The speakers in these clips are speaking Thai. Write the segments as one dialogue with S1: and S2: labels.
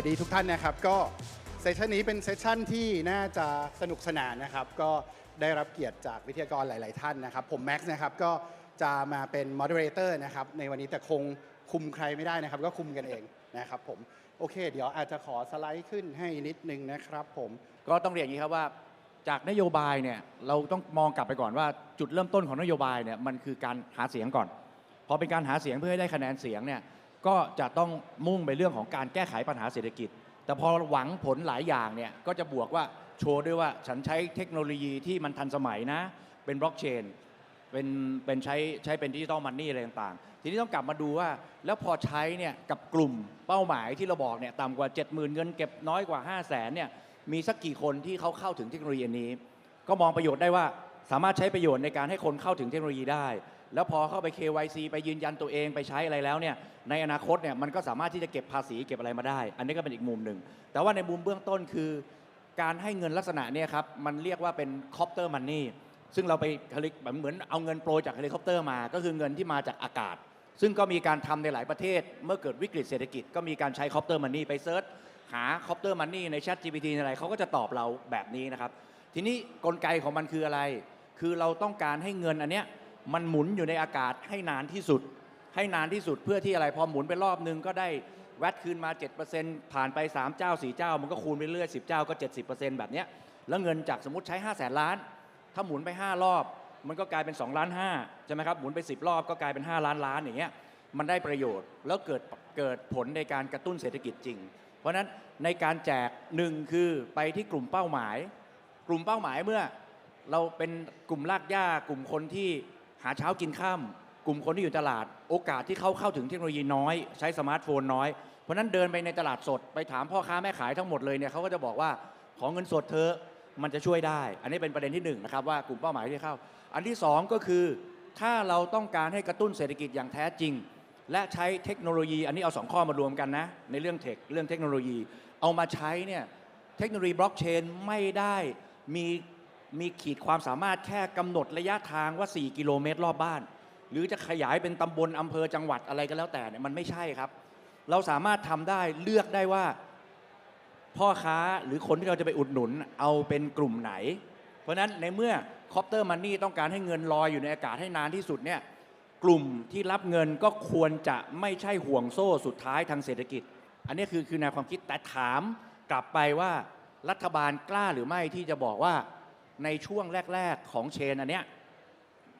S1: วัสดีทุกท่านนะครับ ก็เซสชันนี้เป็นเซสชันที่น่าจะสนุกสนานนะครับ ก็ได้รับเกียรติจากวิทยากรหลาย ๆ ท่านนะครับ ผมแม็กซ์นะครับก็จะมาเป็นมอดเ r เตอร์นะครับในวันนี้แต่คงคุมใครไม่ได้นะครับ ก็คุมกันเองนะครับผมโอเค เดี๋ยวอาจจะขอสไลด์ขึ้นให้นิดนึงนะครับผม
S2: ก็ต้องเรียนอย่างนี้ครับว่าจากนโยบายเนี่ยเราต้องมองกลับไปก่อนว่าจุดเริ่มต้นของนโยบายเนี่ยมันคือการหาเสียงก่อน พอเป็นการหาเสียงเพื่อให้ได้คะแนนเสียงเนี่ย ก็จะต้องมุ่งไปเรื่องของการแก้ไขปัญหาเศรษฐกิจ แต่พอหวังผลหลายอย่างเนี่ยก็จะบวกว่าโชว์ด้วยว่าฉันใช้เทคโนโลยีที่มันทันสมัยนะ เป็นบล็อกเชนเป็นเป็นใช้ใช้เป็นดิจิตอลมันนี่อะไรต่างๆ ทีนี้ต้องกลับมาดูว่า แล้วพอใช้เนี่ยกับกลุ่มเป้าหมายที่เราบอกเนี่ยต่ำกว่า 70,000 เงินเก็บน้อยกว่า 5 0 0แสนเนี่ยมีสักกี่คนที่เขาเข้าถึงเทคโนโลยีนี้ ก็มองประโยชน์ได้ว่าสามารถใช้ประโยชน์ในการให้คนเข้าถึงเทคโนโลยีได้ แล้วพอเข้าไป KYC ไปยืนยันตัวเองไปใช้อะไรแล้วเนี่ยในอนาคตเนี่ยมันก็สามารถที่จะเก็บภาษีเก็บอะไรมาได้ อันนี้ก็เป็นอีกมุมหนึ่ง แต่ว่าในมุมเบื้องต้นคือ การให้เงินลักษณะเนี่ยครับมันเรียกว่าเป็นคอปเตอร์มันนี่ซึ่งเราไปเฮลิแบบเหมือนเอาเงินโปรจากเฮลิคอปเตอร์มา ก็คือเงินที่มาจากอากาศ ซึ่งก็มีการทำในหลายประเทศ เมื่อเกิดวิกฤตเศรษฐกิจก็มีการใช้คอปเตอร์มันนี่ไปเซิร์ชหาคอปเตอร์มันนี่ใน Chat GPT อะไรเขาก็จะตอบเราแบบนี้นะครับ ทีนี้กลไกของมันคืออะไร คือเราต้องการให้เงินอันเนี้ย มันหมุนอยู่ในอากาศให้นานที่สุด ให้นานที่สุดเพื่อที่อะไรพอหมุนไปรอบนึงก็ได้แวดคืนมา 7%ผ่านไป 3 เจ้า 4 เจ้า มันก็คูณไปเรื่อย10 เจ้าก็ 70%แบบเนี้ยแล้วเงินจากสมมติใช้ 5 0 0แสนล้าน ถ้าหมุนไป 5 รอบ มันก็กลายเป็น2ล้าน5ใช่ไหมครับหมุนไป 10 รอบก็กลายเป็น 5 ล้านล้านอย่างเงี้ยมันได้ประโยชน์แล้วเกิดเกิดผลในการกระตุ้นเศรษฐกิจจริง เพราะฉะนั้นในการแจกหนึ่งคือไปที่กลุ่มเป้าหมาย กลุ่มเป้าหมายเมื่อเราเป็นกลุ่มลากย่ากลุ่มคนที่ หาเช้ากินข้ามกลุ่มคนที่อยู่ตลาด โอกาสที่เขาเข้าถึงเทคโนโลยีน้อย ใช้สมาร์ทโฟนน้อย เพราะนั้นเดินไปในตลาดสดไปถามพ่อค้าแม่ขายทั้งหมดเลยเนี่ยเขาก็จะบอกว่าขอเงินสดเธอมันจะช่วยได้ อันนี้เป็นประเด็นที่หนึ่งนะครับว่ากลุ่มเป้าหมายที่เข้า อันที่สองก็คือ ถ้าเราต้องการให้กระตุ้นเศรษฐกิจอย่างแท้จริง และใช้เทคโนโลยี อันนี้เอาสองข้อมารวมกันนะ ในเรื่องเทคเรื่องเทคโนโลยี เอามาใช้เนี่ยเทคโนโลยีบล็อกเชนไม่ได้มี มีขีดความสามารถแค่กำหนดระยะทางว่า 4 กิโลเมตรรอบบ้าน หรือจะขยายเป็นตำบลอำเภอจังหวัดอะไรก็แล้วแต่เนี่ยมันไม่ใช่ครับ เราสามารถทำได้เลือกได้ว่า พ่อค้าหรือคนที่เราจะไปอุดหนุนเอาเป็นกลุ่มไหน เพราะฉะนั้นในเมื่อคอปเตอร์มันนี่ต้องการให้เงินลอยอยู่ในอากาศให้นานที่สุดเนี่ยกลุ่มที่รับเงินก็ควรจะไม่ใช่ห่วงโซ่สุดท้ายทางเศรษฐกิจ อันนี้คือคือแนวความคิดแต่ถามกลับไปว่ารัฐบาลกล้าหรือไม่ที่จะบอกว่า ในช่วงแรก ๆของเชนอันเนี้ย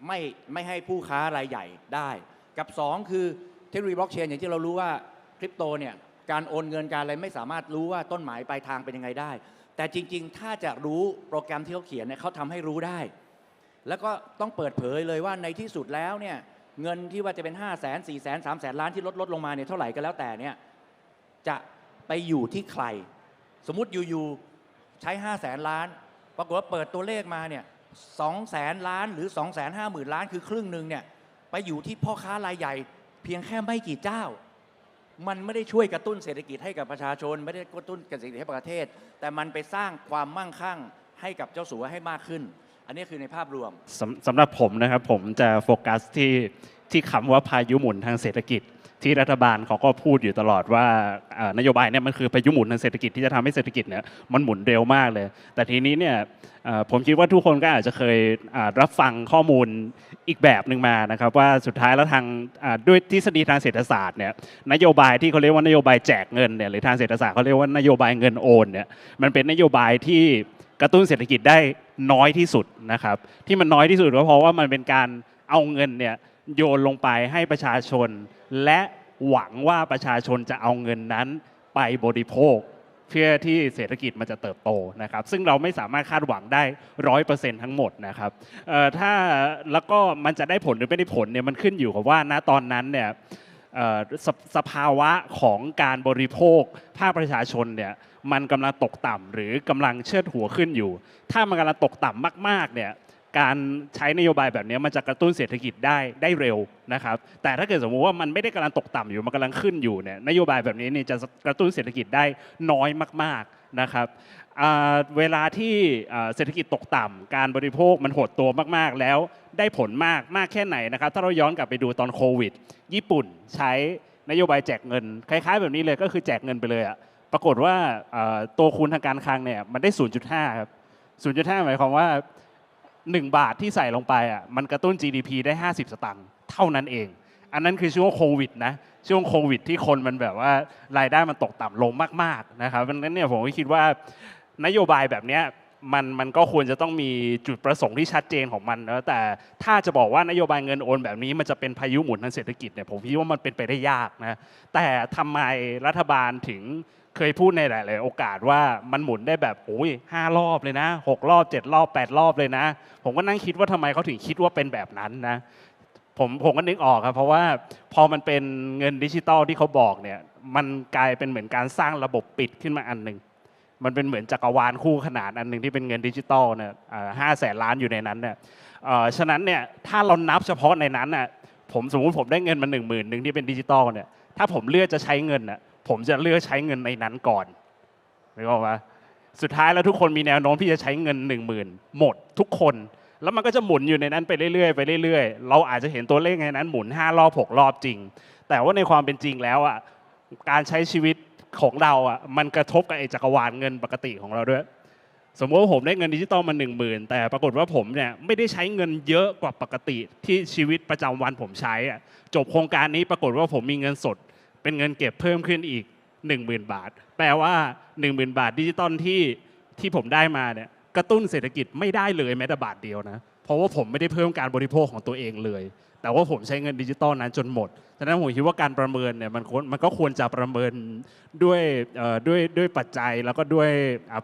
S2: ไม่ไม่ให้ผู้ค้ารายใหญ่ได้ กับ 2 คือเทคโนโลยีบล็อกเชนอย่างที่เรารู้ว่าคริปโตเนี่ยการโอนเงินการอะไรไม่สามารถรู้ว่าต้นหมายปลายทางเป็นยังไงได้ แต่จริง ๆ ถ้าจะรู้โปรแกรมที่เขาเขียนเนี่ยเขาทำให้รู้ได้ แล้วก็ต้องเปิดเผยเลยว่าในที่สุดแล้วเนี่ยเงินที่ว่าจะเป็น 5 0 0 0 0 0 4 0 0 0 0 3 0 0 0 0 ล้านที่ลดลดลงมาเนี่ยเท่าไหร่ก็แล้วแต่เนี่ยจะไปอยู่ที่ใคร สมมติอยู่ๆใช้ 5 0 0แสนล้าน ปรากฏว่าเปิดตัวเลขมาเนี่ยสองแสนล้านหรือ2องแสนห้าหมื่นล้านคือครึ่งหนึ่งเนี่ยไปอยู่ที่พ่อค้ารายใหญ่ เพียงแค่ไม่กี่เจ้า มันไม่ได้ช่วยกระตุ้นเศรษฐกิจให้กับประชาชน ไม่ได้กระตุ้นเศรษฐกิจให้ประเทศ แต่มันไปสร้างความมั่งคั่งให้กับเจ้าสัวให้มากขึ้น อันนี้คือในภาพรวม
S3: สำสำหรับผมนะครับผมจะโฟกัสที่ที่คำว่าพายุหมุนทางเศรษฐกิจ ที่รัฐบาลเขาก็พูดอยู่ตลอดว่านโยบายเนี่ยมันคือพายุหมุนทางเศรษฐกิจที่จะทำให้เศรษฐกิจเนี่ยมันหมุนเร็วมากเลย แต่ทีนี้เนี่ยผมคิดว่าทุกคนก็อาจจะเคยรับฟังข้อมูลอีกแบบหนึ่งมานะครับว่าสุดท้ายแล้วทางด้วยทฤษฎีทางเศรษฐศาสตร์เนี่ยนโยบายที่เขาเรียกว่านโยบายแจกเงินเนี่ยหรือทางเศรษฐศาสตร์เขาเรียกว่านโยบายเงินโอนเนี่ยมันเป็นนโยบายที่กระตุ้นเศรษฐกิจได้น้อยที่สุดนะครับที่มันน้อยที่สุดก็เพราะว่ามันเป็นการเอาเงินเนี่ย โยนลงไปให้ประชาชน และหวังว่าประชาชนจะเอาเงินนั้นไปบริโภค เพื่อที่เศรษฐกิจมันจะเติบโตนะครับ ซึ่งเราไม่สามารถคาดหวังได้ร้อยเปอร์เซ็นต์ทั้งหมดนะครับถ้าแล้วก็มันจะได้ผลหรือไม่ได้ผลเนี่ยมันขึ้นอยู่กับว่าณตอนนั้นเนี่ยสสภาวะของการบริโภคภาคประชาชนเนี่ยมันกำลังตกต่ำหรือกำลังเชิดหัวขึ้นอยู่ ถ้ามันกำลังตกต่ำมากๆเนี่ย การใช้นโยบายแบบนี้มันจะกระตุ้นเศรษฐกิจได้ได้เร็วนะครับ แต่ถ้าเกิดสมมติว่ามันไม่ได้กำลังตกต่ำอยู่มันกำลังขึ้นอยู่เนี่ยนโยบายแบบนี้เนี่ยจะกระตุ้นเศรษฐกิจได้น้อยมาก ๆนะครับเวลาที่เศรษฐกิจตกต่ำการบริโภคมันหดตัวมากๆ แล้วได้ผลมากมากแค่ไหนนะครับ ถ้าเราย้อนกลับไปดูตอนโควิด ญี่ปุ่นใช้นโยบายแจกเงิน คล้าย ๆ แบบนี้เลยก็คือแจกเงินไปเลยอะปรากฏว่าตัวคูณทางการคลังเนี่ยมันได้ 0.5 ครับ 0.5 หมายความว่า 1 บาทที่ใส่ลงไปอะมันกระตุ้น GDP ได้ 50 สตางค์เท่านั้นเอง อันนั้นคือช่วงโควิดนะช่วงโควิด ที่คนมันแบบว่ารายได้มันตกต่ำลงมากๆนะครับเพราะฉะนั้นเนี่ยผมก็คิดว่านโยบายแบบเนี้ยมันมันก็ควรจะต้องมีจุดประสงค์ที่ชัดเจนของมันนะแต่ถ้าจะบอกว่านโยบายเงินโอนแบบนี้มันจะเป็นพายุหมุนทางเศรษฐกิจเนี่ยผมคิดว่ามันเป็นไปได้ยากนะแต่ทำไมรัฐบาลถึง เคยพูดในหลาย ๆ โอกาสว่ามันหมุนได้แบบโอ้ยห้ารอบเลยนะหกรอบเจ็ดรอบแปดรอบเลยนะ ผมก็นั่งคิดว่าทำไมเขาถึงคิดว่าเป็นแบบนั้นนะผมผมก็นึกออกครับ เพราะว่าพอมันเป็นเงินดิจิตอลที่เขาบอกเนี่ยมันกลายเป็นเหมือนการสร้างระบบปิดขึ้นมาอันหนึ่งมันเป็นเหมือนจักรวาลคู่ขนานอันหนึ่งที่เป็นเงินดิจิตอลเนี่ยห้าแสนล้านอยู่ในนั้นเนี่ยฉะนั้นเนี่ยถ้าเรานับเฉพาะในนั้นน่ะผมสมมติผมได้เงินมาหนึ่งหมื่นหนึ่งที่เป็นดิจิตอลเนี่ยถ้าผมเลือกจะใช้เงินน่ะ ผมจะเลือกใช้เงินในนั้นก่อนนึกออกปะสุดท้ายแล้วทุกคนมีแนวโน้มที่จะใช้เงินหนึ่งหมื่นหมดทุกคน แล้วมันก็จะหมุนอยู่ในนั้นไปเรื่อยๆไปเรื่อยๆ เราอาจจะเห็นตัวเลขในนั้นหมุน 5 รอบ 6 รอบจริง แต่ว่าในความเป็นจริงแล้วอะการใช้ชีวิตของเราอะมันกระทบกับไอ้จักรวาลเงินปกติของเราด้วย สมมติว่าผมได้เงินดิจิตอลมา 1 0,000 แต่ปรากฏว่าผมเนี่ยไม่ได้ใช้เงินเยอะกว่าปกติที่ชีวิตประจำวันผมใช้อะจบโครงการนี้ปรากฏว่าผมมีเงินสด เป็นเงินเก็บเพิ่มขึ้นอีก 10,000 บาท แปลว่า 10,000 บาทดิจิตอลที่ที่ผมได้มาเนี่ยกระตุ้นเศรษฐกิจไม่ได้เลยแม้แต่บาทเดียวนะเพราะว่าผมไม่ได้เพิ่มการบริโภคของตัวเองเลย แต่ว่าผมใช้เงินดิจิตอลนั้นจนหมดฉะนั้นผมคิดว่าการประเมินเนี่ยมันควรมันก็ควรจะประเมินด้วยด้วยด้วยปัจจัยแล้วก็ด้วย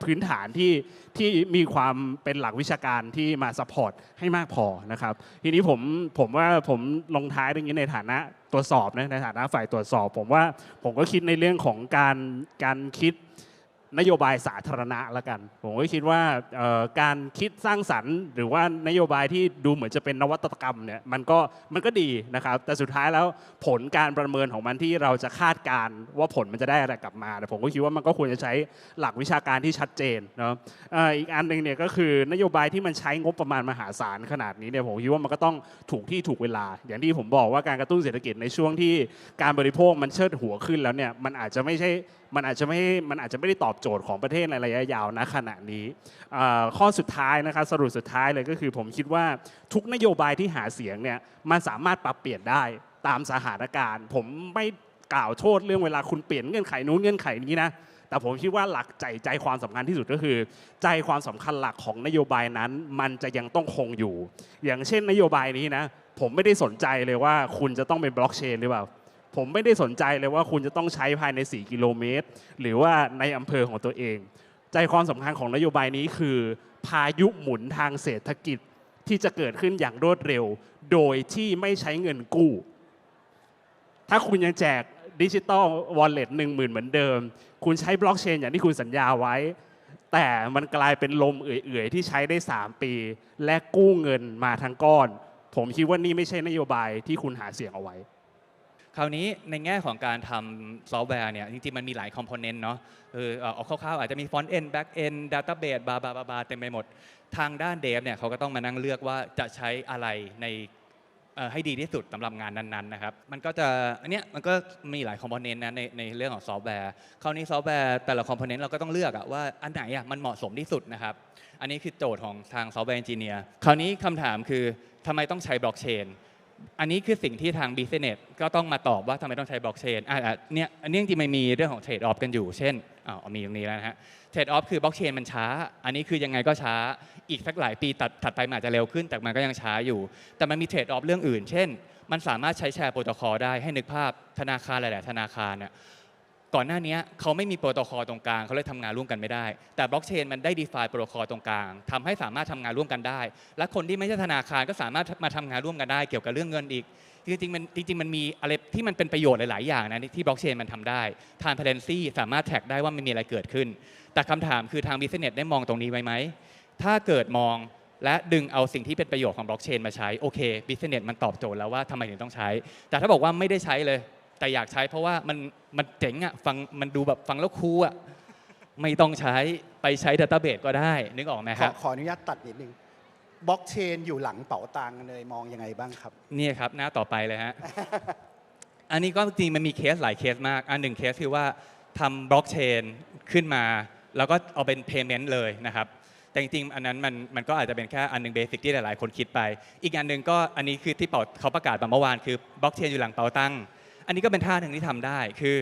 S3: พื้นฐานที่ที่มีความเป็นหลักวิชาการที่มาสปอร์ตให้มากพอนะครับทีนี้ผมผมว่าผมลงท้ายตรงนี้ในฐานะ ตรวจสอบนะในฐานะฝ่ายตรวจสอบ ผมว่าผมก็คิดในเรื่องของการการคิด นโยบายสาธารณะละกัน ผมก็คิดว่าการคิดสร้างสรรค์หรือว่านโยบายที่ดูเหมือนจะเป็นนวัตกรรมเนี่ยมันก็มันก็ดีนะครับ แต่สุดท้ายแล้วผลการประเมินของมันที่เราจะคาดการณ์ว่าผลมันจะได้อะไรกลับมาแต่ผมก็คิดว่ามันก็ควรจะใช้หลักวิชาการที่ชัดเจนเนาะอีกอันหนึ่งเนี่ยก็คือนโยบายที่มันใช้งบประมาณมหาศาลขนาดนี้เนี่ยผมคิดว่ามันก็ต้องถูกที่ถูกเวลา อย่างที่ผมบอกว่าการกระตุ้นเศรษฐกิจในช่วงที่การบริโภคมันเชิดหัวขึ้นแล้วเนี่ยมันอาจจะไม่ใช่ มันอาจจะไม่มันอาจจะไม่ได้ตอบโจทย์ของประเทศในระยะยาวนะขณะนี้ข้อสุดท้ายนะครับสรุปสุดท้ายเลยก็คือ ผมคิดว่าทุกนโยบายที่หาเสียงเนี่ยมันสามารถปรับเปลี่ยนได้ตามสถานการณ์ ผมไม่กล่าวโทษเรื่องเวลาคุณเปลี่ยนเงื่อนไขนู้นเงื่อนไขนี้นะแต่ผมคิดว่าหลักใจใจความสำคัญที่สุดก็คือ ใจความสำคัญหลักของนโยบายนั้น มันจะยังต้องคงอยู่ อย่างเช่นนโยบายนี้นะ ผมไม่ได้สนใจเลยว่าคุณจะต้องเป็นบล็อกเชนหรือเปล่า ผมไม่ได้สนใจเลยว่าคุณจะต้องใช้ภายใน 4 กิโลเมตร หรือว่าในอำเภอของตัวเอง ใจความสำคัญของนโยบายนี้คือ พายุหมุนทางเศรษฐกิจที่จะเกิดขึ้นอย่างรวดเร็ว โดยที่ไม่ใช้เงินกู้ ถ้าคุณยังแจกดิจิตอลวอลเล็ตหนึ่งหมื่นเหมือนเดิม คุณใช้บล็อกเชนอย่างที่คุณสัญญาไว้ แต่มันกลายเป็นลมเอื่อยๆ ที่ใช้ได้ 3 ปี และกู้เงินมาทั้งก้อน ผมคิดว่านี่ไม่ใช่นโยบายที่คุณหาเสียงเอาไว้
S4: คราวนี้ในแง่ของการทำซอฟต์แวร์เนี่ยจริงๆ มันมีหลายคอมโพเนนต์เนาะเออเอาคร่าวๆอาจจะมีฟอนต์เอนแบ็กเอนดัตต้าเบสบาบาบาบาเต็มไปหมด ทางด้านเดฟเนี่ยเขาก็ต้องมานั่งเลือกว่าจะใช้อะไรในให้ดีที่สุดสำหรับงานนั้นๆนะครับ มันก็จะอันเนี้ยมันก็มีหลายคอมโพเนนต์นะในในเรื่องของซอฟต์แวร์ คราวนี้ซอฟต์แวร์แต่ละคอมโพเนนต์เราก็ต้องเลือกอะว่าอันไหนอะมันเหมาะสมที่สุดนะครับ อันนี้คือโจทย์ของทางซอฟต์แวร์เอนจิเนียร์ คราวนี้คำถามคือทำไมต้องใช้บล็อกเชน อันนี้คือสิ่งที่ทางบิสเนสก็ต้องมาตอบว่าทำไมต้องใช้บล็อกเชนอะอ่เนี่ยอันนี้จริงๆมันมีเรื่องของเทรดออฟกันอยู่ เช่นอ้ามีตรงนี้แล้วนะฮะเทรดออฟคือบล็อกเชนมันช้า อันนี้คือยังไงก็ช้าอีกสักหลายปีตัดถัดไปมันอาจจะเร็วขึ้นแต่มันก็ยังช้าอยู่ แต่มันมีเทรดออฟเรื่องอื่น เช่น มันสามารถใช้แชร์โปรโตคอลได้ให้นึกภาพธนาคารหลาย ๆ ธนาคารเนี่ย ก่อนหน้านี้เขาไม่มีโปรโตคอลตรงกลางเขาเลยทำงานร่วมกันไม่ได้ แต่บล็อกเชนมันได้ define โปรโตคอลตรงกลางทำให้สามารถทำงานร่วมกันได้ และคนที่ไม่ใช่ธนาคารก็สามารถมาทำงานร่วมกันได้ เกี่ยวกับเรื่องเงินอีก จริงๆมันจริงๆมันมีอะไรที่มันเป็นประโยชน์หลาย ๆ อย่างนะที่บล็อกเชนมันทำได้ transparency สามารถแท็กได้ว่ามันมีอะไรเกิดขึ้น แต่คำถามคือทาง business ได้มองตรงนี้ไว้ไหมถ้าเกิดมองและดึงเอาสิ่งที่เป็นประโยชน์ของบล็อกเชนมาใช้โอเค business มันตอบโจทย์แล้วว่าทำไมถึงต้องใช้ แต่ถ้าบอกว่าไม่ได้ใช้เลย แต่อยากใช้เพราะว่ามันมันเจ๋งอะฟังมันดูแบบฟังแล้วคูลอะไม่ต้องใช้ไปใช้ดัตต้าเบสก็ได้ นึกออกไหม
S1: ข
S4: ค
S1: อ
S4: รับ
S1: ขออนุญาตตัดนิดนึงบล็อกเชนอยู่หลังเป๋าตังค์เลยมองยังไงบ้างครับ
S4: นี่ครับ หน้าต่อไปเลยฮะ อันนี้ก็จริงมันมีเคสหลายเคสมาก อันหนึ่งเคสคือว่าทำบล็อกเชนขึ้นมา แล้วก็เอาเป็น payment เลยนะครับ แต่จริงๆ อันนั้นมันมันก็อาจจะเป็นแค่อันหนึงเบสิกที่หลายๆ คนคิดไป อีกอันหนึ่งก็อันนี้คือที่เป่าเขาประกาศมาเมื่อวานคือบล็อกเชนอยู่หลังเป๋าตังค์ อันนี้ก็เป็นท่าหนึ่งที่ทำได้คือ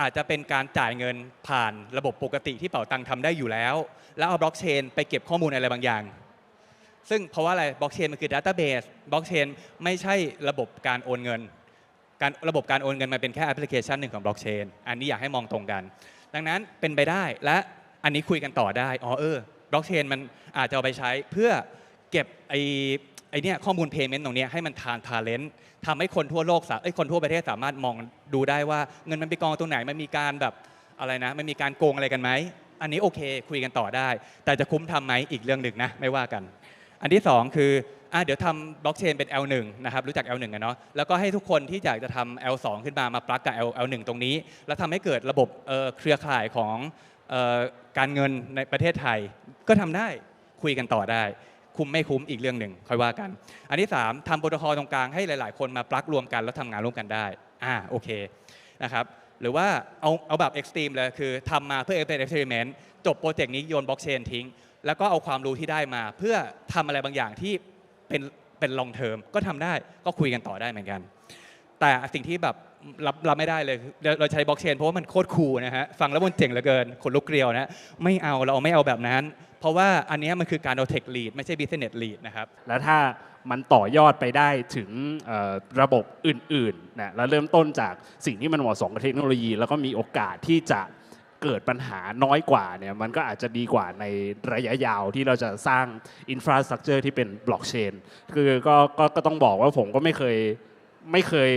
S4: อาจจะเป็นการจ่ายเงินผ่านระบบปกติที่เป๋าตังค์ทำได้อยู่แล้ว แล้วเอาบล็อกเชนไปเก็บข้อมูลอะไรบางอย่าง ซึ่งเพราะว่าอะไรบล็อกเชนมันคือดัตต้าเบสบล็อกเชนไม่ใช่ระบบการโอนเงิน การระบบการโอนเงินมันเป็นแค่แอปพลิเคชันหนึ่งของบล็อกเชนอันนี้อยากให้มองตรงกัน ดังนั้นเป็นไปได้และอันนี้คุยกันต่อได้อ๋อเออบล็อกเชนมันอาจจะเอาไปใช้เพื่อเก็บไอ ไอเนี่ยข้อมูลเพย์เมนต์ตรงเนี้ยให้มันทานทาเลนต์ทำให้คนทั่วโลกสาเอ้ยคนทั่วประเทศสามารถมองดูได้ว่าเงินมันไปกองตรงไหนมันมีการแบบอะไรนะมันมีการโกงอะไรกันไหมอันนี้โอเคคุยกันต่อได้ แต่จะคุ้มทำไหมอีกเรื่องหนึ่งนะไม่ว่ากัน อันที่ 2 คืออะเดี๋ยวทำบล็อกเชนเป็น L1 นะครับรู้จัก L1 กันเนาะแล้วก็ให้ทุกคนที่อยากจะทำ L2 ขึ้นมามาปลักกับ L L1 ตรงนี้ แล้วทำให้เกิดระบบเครือข่ายของการเงินในประเทศไทย ก็ทำได้คุยกันต่อได้ คุ้มไม่คุ้มอีกเรื่องหนึ่งค่อยว่ากัน อันที่ 3ทำโปรโตคอลตรงกลางให้หลาย ๆ คนมาปลักรวมกันแล้วทำงานร่วมกันได้อ่าโอเคนะครับหรือว่าเอาเอาแบบเอ็กซ์ตรีมเลยคือทำมาเพื่อเป็นเอ็กซ์เพร์เมนต์จบโปรเจกต์นี้โยนบล็อกเชนทิ้ง แล้วก็เอาความรู้ที่ได้มา เพื่อทำอะไรบางอย่างที่เป็นเป็นลองเทอมก็ทำได้ก็คุยกันต่อได้เหมือนกัน แต่สิ่งที่แบบรับรับไม่ได้เลยเราเราใช้บล็อกเชนเพราะว่ามันโคตรคูลนะฮะฟังแล้วมันเจ๋งเหลือเกินขนลุกเกลียวนะไม่เอาเราไม่เอาแบบนั้น เพราะว่าอันเนี้ยมันคือการเอาเทคลีดไม่ใช่บิสเนสลีดนะครับ
S3: แล้วถ้ามันต่อยอดไปได้ถึงเอ่อระบบอื่นๆนะแล้วเริ่มต้นจากสิ่งที่มันเหมาะสมกับเทคโนโลยี แล้วก็มีโอกาสที่จะเกิดปัญหาน้อยกว่าเนี่ยมันก็อาจจะดีกว่าในระยะยาวที่เราจะสร้างอินฟราสตรักเจอร์ที่เป็นบล็อกเชนคือก็ก็ก็ต้องบอกว่าผมก็ไม่เคยไม่เคย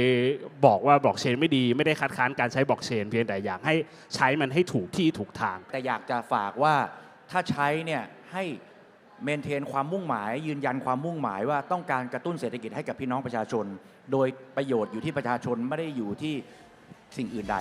S3: บอกว่าบล็อกเชนไม่ดีไม่ได้คัดค้านการใช้บล็อกเชนเพียงแต่อยากให้ใช้มันให้ถูกที่ถูกทาง
S2: แต่อยากจะฝากว่า ถ้าใช้เนี่ยให้เมนเทนความมุ่งหมาย ยืนยันความมุ่งหมายว่าต้องการกระตุ้นเศรษฐกิจให้กับพี่น้องประชาชน โดยประโยชน์อยู่ที่ประชาชนไม่ได้อยู่ที่สิ่งอื่นใด